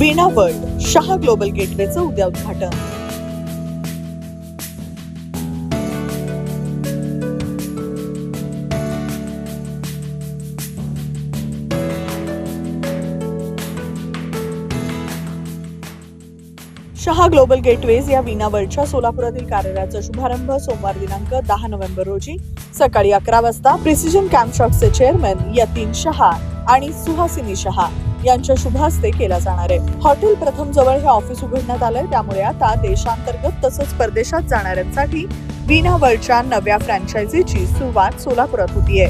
वीणा world Shah global गेटवेचं उद्या उद्घाटन. शहा ग्लोबल गेटवेज या वीणा वर्ल्डच्या सोलापुरातील कार्यालयाचा शुभारंभ सोमवार दिनांक दहा नोव्हेंबर रोजी सकाळी अकरा वाजता प्रिसिजन कॅम्पशॉटचे चेअरमॅन यतीन शहा आणि सुहासिनी शहा यांच्या शुभ हस्ते केला जाणार आहे हॉटेल प्रथम जवळ हे ऑफिस उघडण्यात आलंय. त्यामुळे आता देशांतर्गत तसंच परदेशात जाणाऱ्यांसाठी वीणा वर्ल्डच्या नव्या फ्रँचायझीची सुरुवात सोलापुरात होतीये.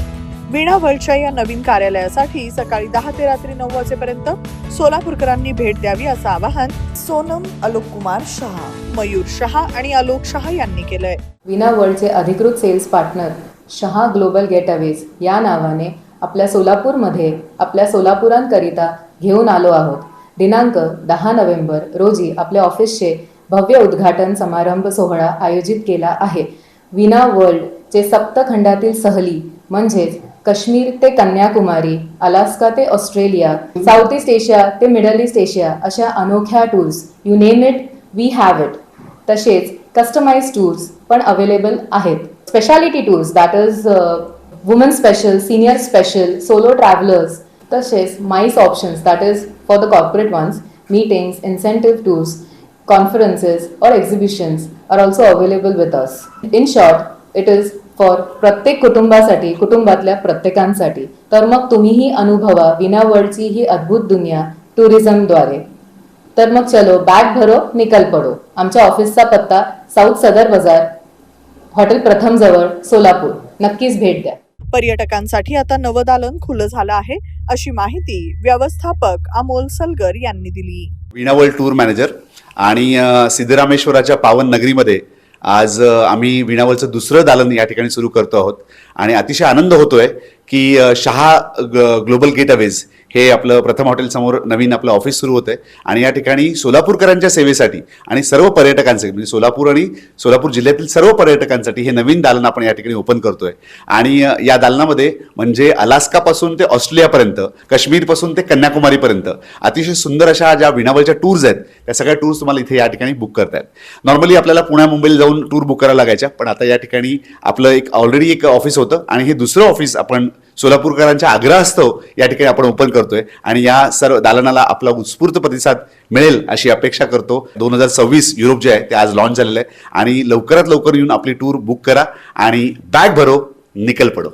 वीणा वर्ल्डच्या या नवीन कार्यालयासाठी सकाळी दहा ते रात्री नऊ वाजेपर्यंत सोलापूरकरांनी भेट द्यावी असं आवाहन सोनम अलोक कुमार शहा मयूर शहा आणि आलोक शहा यांनी केलंय. विना वर्ल्डचे अधिकृत sales partner Shah global gateways या नावाने आपल्या सोलापूरमध्ये आपल्या सोलापुरांकरिता घेऊन आलो आहोत. दिनांक दहा नोव्हेंबर रोजी आपल्या ऑफिसचे भव्य उद्घाटन समारंभ सोहळा आयोजित केला आहे. विना वर्ल्डचे सप्तखंडातील सहली म्हणजेच काश्मीर ते कन्याकुमारी अलास्का ते ऑस्ट्रेलिया साऊथ ईस्ट एशिया ते मिडल ईस्ट एशिया अशा अनोख्या tours you name it we have it. तसेच कस्टमाइज टूर्स पण अवेलेबल आहेत. Speciality tours that is woman special senior special solo travellers तसेच MICE options that is for the corporate ones meetings incentive tours conferences or exhibitions are also available with us. In short, it is for प्रत्येक कुटुंबासाठी कुटुंबातल्या प्रत्येकांसाठी तर मग तुम्हीही अनुभवा विना वर्ल्डची ही अद्भुत दुनिया टुरिझमद्वारे तर मग चलो बॅग भरो निकल पडो आमच्या ऑफिसचा पत्ता साऊथ सदर बाजार हॉटेल प्रथम जवळ सोलापूर नक्कीच भेट द्या पर्यटकांसाठी आता नवं दालन खुलं झालं आहे अशी माहिती व्यवस्थापक अमोल सलगर यांनी दिली. वीणा वर्ल्ड टूर मॅनेजर आणि सिद्धरामेश्वराच्या पावन नगरीमध्ये आज आम्ही विणावलचं दुसरं दालन या ठिकाणी सुरू करतो आहोत. आणि अतिशय आनंद होतोय की शहा ग- ग्लोबल गेटअवेज हे आपलं प्रथम हॉटेलसमोर नवीन आपलं ऑफिस सुरू होतं आहे आणि या ठिकाणी सोलापूरकरांच्या सेवेसाठी आणि सर्व पर्यटकांसाठी म्हणजे सोलापूर आणि सोलापूर जिल्ह्यातील सर्व पर्यटकांसाठी हे नवीन दालन आपण या ठिकाणी ओपन करतोय. आणि या दालनामध्ये म्हणजे अलास्कापासून ते ऑस्ट्रेलियापर्यंत काश्मीरपासून ते कन्याकुमारीपर्यंत अतिशय सुंदर अशा ज्या विणावरच्या टूर्स आहेत त्या सगळ्या टूर्स तुम्हाला इथे या ठिकाणी बुक करतायत नॉर्मली आपल्याला पुण्या मुंबईला जाऊन टूर बुक करायला लागायच्या पण आता या ठिकाणी आपलं एक ऑलरेडी एक ऑफिस होतं आणि हे दुसरं ऑफिस आपण सोलापूरकरांच्या आग्रहास्तव या ठिकाणी आपण ओपन करतोय आणि या सर्व दालनाला आपला उत्स्फूर्त प्रतिसाद मिळेल अशी अपेक्षा करतो. दोन हजार सव्वीस युरोप जे आहे ते आज लॉन्च झालेलं आहे. आणि लवकरात लवकर येऊन आपली टूर बुक करा आणि बॅग भरो निकल पडो.